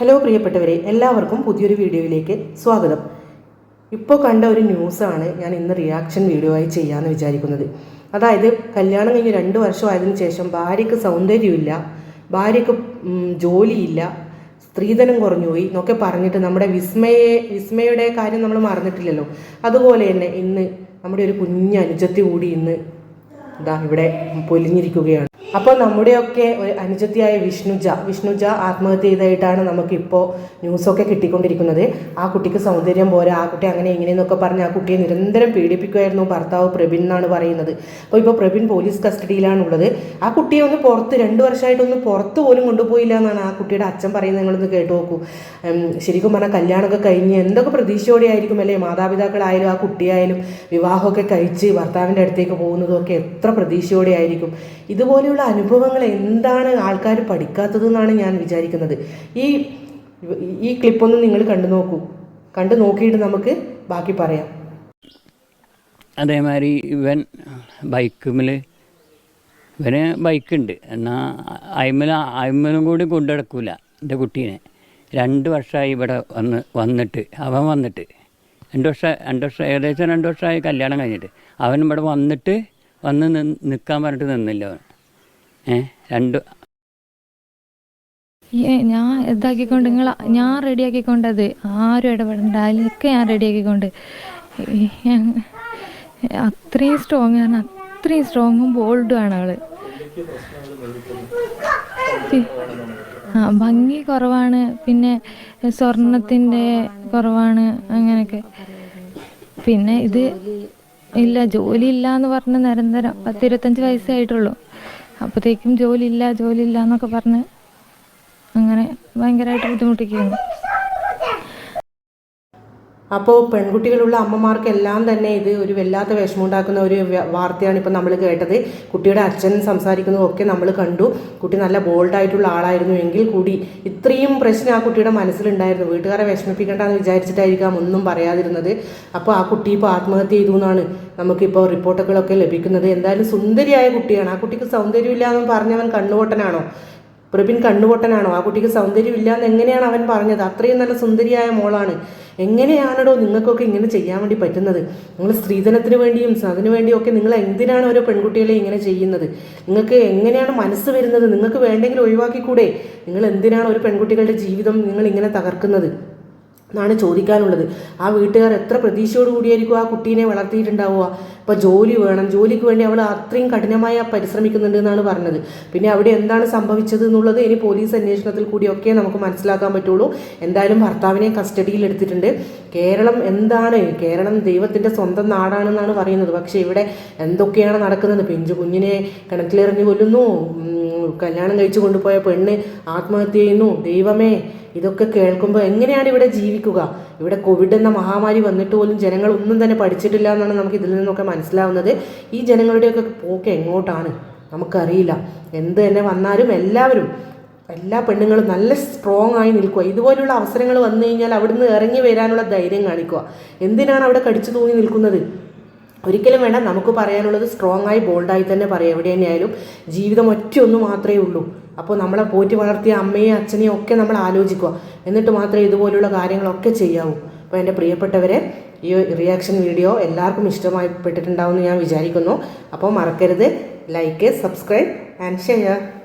Hello പ്രിയപ്പെട്ടവരെ എല്ലാവർക്കും പുതിയൊരു വീഡിയോയിലേക്ക് സ്വാഗതം. ഇപ്പോൾ കണ്ട ഒരു ന്യൂസാണ് ഞാൻ ഇന്ന് റിയാക്ഷൻ വീഡിയോ ആയി ചെയ്യാമെന്ന് വിചാരിക്കുന്നത്. അതായത് കല്യാണം കഴിഞ്ഞ് രണ്ട് വർഷമായതിനു ശേഷം ഭാര്യയ്ക്ക് സൗന്ദര്യമില്ല ഭാര്യയ്ക്ക് ജോലിയില്ല സ്ത്രീധനം കുറഞ്ഞുപോയി എന്നൊക്കെ പറഞ്ഞിട്ട് നമ്മുടെ വിസ്മയെ വിസ്മയുടെ കാര്യം നമ്മൾ മറന്നിട്ടില്ലല്ലോ. അതുപോലെ തന്നെ ഇന്ന് നമ്മുടെ ഒരു കുഞ്ഞ് അനുജത്തി കൂടി ഇന്ന് ഇതാ ഇവിടെ പൊലിഞ്ഞിരിക്കുകയാണ്. അപ്പോൾ നമ്മുടെയൊക്കെ ഒരു അനുജത്തിയായ വിഷ്ണുജ വിഷ്ണുജ ആത്മഹത്യ ചെയ്തതായിട്ടാണ് നമുക്കിപ്പോൾ ന്യൂസൊക്കെ കിട്ടിക്കൊണ്ടിരിക്കുന്നത്. ആ കുട്ടിക്ക് സൗന്ദര്യം പോരാ ആ കുട്ടി അങ്ങനെ ഇങ്ങനെയെന്നൊക്കെ പറഞ്ഞ് ആ കുട്ടിയെ നിരന്തരം പീഡിപ്പിക്കുമായിരുന്നു ഭർത്താവ് പ്രബിൻ എന്നാണ് പറയുന്നത്. അപ്പോൾ ഇപ്പോൾ പ്രബിൻ പോലീസ് കസ്റ്റഡിയിലാണുള്ളത്. ആ കുട്ടിയെ ഒന്ന് പുറത്ത് രണ്ട് വർഷമായിട്ടൊന്ന് പുറത്ത് പോലും കൊണ്ടുപോയില്ല എന്നാണ് ആ കുട്ടിയുടെ അച്ഛൻ പറയുന്നത്. നിങ്ങളൊന്ന് കേട്ടു നോക്കൂ. ശരിക്കും പറഞ്ഞാൽ കല്യാണമൊക്കെ കഴിഞ്ഞ് എന്തൊക്കെ പ്രതീക്ഷയോടെ ആയിരിക്കും അല്ലേ? മാതാപിതാക്കളായാലും ആ കുട്ടിയായാലും വിവാഹമൊക്കെ കഴിച്ച് ഭർത്താവിന്റെ അടുത്തേക്ക് പോകുന്നതും ഒക്കെ എത്ര പ്രതീക്ഷയോടെ ആയിരിക്കും ഇതുപോലെയുള്ള അനുഭവങ്ങൾ എന്താണ് ആൾക്കാർ പഠിക്കാത്തത് എന്നാണ് ഞാൻ വിചാരിക്കുന്നത്. ഈ ഈ ക്ലിപ്പൊന്ന് നിങ്ങൾ കണ്ടു നോക്കൂ. കണ്ടു നോക്കിയിട്ട് നമുക്ക് ബാക്കി പറയാം. അതേമാതിരി ഇവൻ ബൈക്കുമിൽ ഇവന് ബൈക്കുണ്ട്. എന്നാൽ അയിമല അയിമലും കൂടി കൊണ്ടു നടക്കൂല എന്റെ കുട്ടീനെ. രണ്ട് വർഷമായി ഇവിടെ വന്ന് വന്നിട്ട് അവൻ വന്നിട്ട്. രണ്ട് വർഷം രണ്ട് വർഷം ഏകദേശം രണ്ട് വർഷമായി കല്യാണം കഴിഞ്ഞിട്ട്. അവൻ ഇവിടെ വന്നിട്ട് വന്ന് നിൽക്കാൻ പറഞ്ഞിട്ട് നിന്നില്ല അവൻ. രണ്ട്. ഞാൻ ഇതാക്കിക്കൊണ്ട് നിങ്ങൾ ഞാൻ റെഡിയാക്കിക്കൊണ്ടത് ആരും ഇടപെടണ്ട അതിലൊക്കെ ഞാൻ റെഡിയാക്കിക്കൊണ്ട്. അത്രയും സ്ട്രോങ് ആണ് അത്രയും സ്ട്രോങ്ങും ബോൾഡും ആണ് അവൾ. ആ ഭംഗി കുറവാണ് പിന്നെ സ്വർണത്തിന്റെ കുറവാണ് അങ്ങനെയൊക്കെ. പിന്നെ ഇത് ഇല്ല ജോലി ഇല്ല എന്ന് പറഞ്ഞ് നിരന്തരം പത്തിരുപത്തഞ്ച് വയസ്സേ ആയിട്ടുള്ളൂ അപ്പോഴത്തേക്കും ജോലിയില്ല ജോലിയില്ല ജോലി എന്നൊക്കെ പറഞ്ഞ് അങ്ങനെ ഭയങ്കരമായിട്ട് ബുദ്ധിമുട്ടിക്കുന്നു അപ്പോൾ പെൺകുട്ടികളുള്ള അമ്മമാർക്കെല്ലാം തന്നെ ഇത് ഒരു വല്ലാത്ത വിഷമമുണ്ടാക്കുന്ന ഒരു വാർത്തയാണ് ഇപ്പം നമ്മൾ കേട്ടത്. കുട്ടിയുടെ അച്ഛൻ സംസാരിക്കുന്നതൊക്കെ നമ്മൾ കണ്ടു. കുട്ടി നല്ല ബോൾഡായിട്ടുള്ള ആളായിരുന്നു എങ്കിൽ കൂടി ഇത്രയും പ്രശ്നം ആ കുട്ടിയുടെ മനസ്സിലുണ്ടായിരുന്നു. വീട്ടുകാരെ വിഷമിപ്പിക്കേണ്ടെന്ന് വിചാരിച്ചിട്ടായിരിക്കാം ഒന്നും പറയാതിരുന്നത്. അപ്പോൾ ആ കുട്ടി ഇപ്പോൾ ആത്മഹത്യ ചെയ്തു എന്നാണ് നമുക്കിപ്പോൾ റിപ്പോർട്ടുകളൊക്കെ ലഭിക്കുന്നത്. എന്തായാലും സുന്ദരിയായ കുട്ടിയാണ്. ആ കുട്ടിക്ക് സൗന്ദര്യമില്ല എന്ന് പറഞ്ഞവൻ കണ്ണുപൊട്ടനാണോ? പ്രബിൻ കണ്ണുപൊട്ടനാണോ? ആ കുട്ടിക്ക് സൗന്ദര്യമില്ല എന്ന് എങ്ങനെയാണ് അവൻ പറഞ്ഞത്? അത്രയും നല്ല സുന്ദരിയായ മോളാണ്. എങ്ങനെയാണോ നിങ്ങൾക്കൊക്കെ ഇങ്ങനെ ചെയ്യാൻ വേണ്ടി പറ്റുന്നത്? നിങ്ങൾ സ്ത്രീധനത്തിന് വേണ്ടിയും അതിനു വേണ്ടിയും ഒക്കെ നിങ്ങൾ എന്തിനാണ് ഓരോ പെൺകുട്ടികളെ ഇങ്ങനെ ചെയ്യുന്നത്? നിങ്ങൾക്ക് എങ്ങനെയാണ് മനസ്സ് വരുന്നത്? നിങ്ങൾക്ക് വേണ്ടെങ്കിൽ ഒഴിവാക്കിക്കൂടെ? നിങ്ങൾ എന്തിനാണ് ഒരു പെൺകുട്ടികളുടെ ജീവിതം നിങ്ങൾ ഇങ്ങനെ തകർക്കുന്നത്? എന്നാണ് ചോദിക്കാനുള്ളത്. ആ വീട്ടുകാർ എത്ര പ്രതീക്ഷയോട് കൂടിയായിരിക്കും ആ കുട്ടീനെ വളർത്തിയിട്ടുണ്ടാവുക? ഇപ്പോൾ ജോലി വേണം. ജോലിക്ക് വേണ്ടി അവൾ അത്രയും കഠിനമായി പരിശ്രമിക്കുന്നുണ്ട് എന്നാണ് പറഞ്ഞത്. പിന്നെ അവിടെ എന്താണ് സംഭവിച്ചത് എന്നുള്ളത് ഇനി പോലീസ് അന്വേഷണത്തിൽ കൂടിയൊക്കെ നമുക്ക് മനസ്സിലാക്കാൻ പറ്റുള്ളൂ. എന്തായാലും ഭർത്താവിനെ കസ്റ്റഡിയിൽ എടുത്തിട്ടുണ്ട്. കേരളം എന്താണ്? കേരളം ദൈവത്തിന്റെ സ്വന്തം നാടാണെന്നാണ് പറയുന്നത്. പക്ഷേ ഇവിടെ എന്തൊക്കെയാണ് നടക്കുന്നത്? പിഞ്ചു കുഞ്ഞിനെ കിണറ്റിലെറിഞ്ഞു കൊല്ലുന്നു. കല്യാണം കഴിച്ചു കൊണ്ടുപോയ പെണ്ണ് ആത്മഹത്യ ചെയ്യുന്നു. ദൈവമേ ഇതൊക്കെ കേൾക്കുമ്പോൾ എങ്ങനെയാണ് ഇവിടെ ജീവിക്കുക? ഇവിടെ കോവിഡ് എന്ന മഹാമാരി വന്നിട്ട് പോലും ജനങ്ങൾ ഒന്നും തന്നെ പഠിച്ചിട്ടില്ല എന്നാണ് നമുക്ക് ഇതിൽ നിന്നൊക്കെ മനസ്സിലാവുന്നത്. ഈ ജനങ്ങളുടെയൊക്കെ പോക്ക് എങ്ങോട്ടാണ്? നമുക്കറിയില്ല. എന്ത് തന്നെ വന്നാലും എല്ലാവരും എല്ലാ പെണ്ണുങ്ങളും നല്ല സ്ട്രോങ് ആയി നിൽക്കുക. ഇതുപോലുള്ള അവസരങ്ങൾ വന്നു കഴിഞ്ഞാൽ അവിടുന്ന് ഇറങ്ങി വരാനുള്ള ധൈര്യം കാണിക്കുക. എന്തിനാണ് അവിടെ കടിച്ചു തൂങ്ങി നിൽക്കുന്നത്? ഒരിക്കലും വേണ്ട നമുക്ക് പറയാനുള്ളത് സ്ട്രോങ് ആയി ബോൾഡായി തന്നെ പറയാം. എവിടെ തന്നെയായാലും ജീവിതം ഒറ്റ മാത്രമേ ഉള്ളൂ. അപ്പോൾ നമ്മളെ പോറ്റി വളർത്തിയ അമ്മയെ അച്ഛനെയും ഒക്കെ നമ്മൾ ആലോചിക്കുക. എന്നിട്ട് മാത്രമേ ഇതുപോലുള്ള കാര്യങ്ങളൊക്കെ ചെയ്യാവൂ. അപ്പോൾ എന്റെ പ്രിയപ്പെട്ടവരെ ഈ റിയാക്ഷൻ വീഡിയോ എല്ലാവർക്കും ഇഷ്ടമായിപ്പെട്ടിട്ടുണ്ടാവും എന്ന് ഞാൻ വിചാരിക്കുന്നു. അപ്പോൾ മറക്കരുത്. Like subscribe and share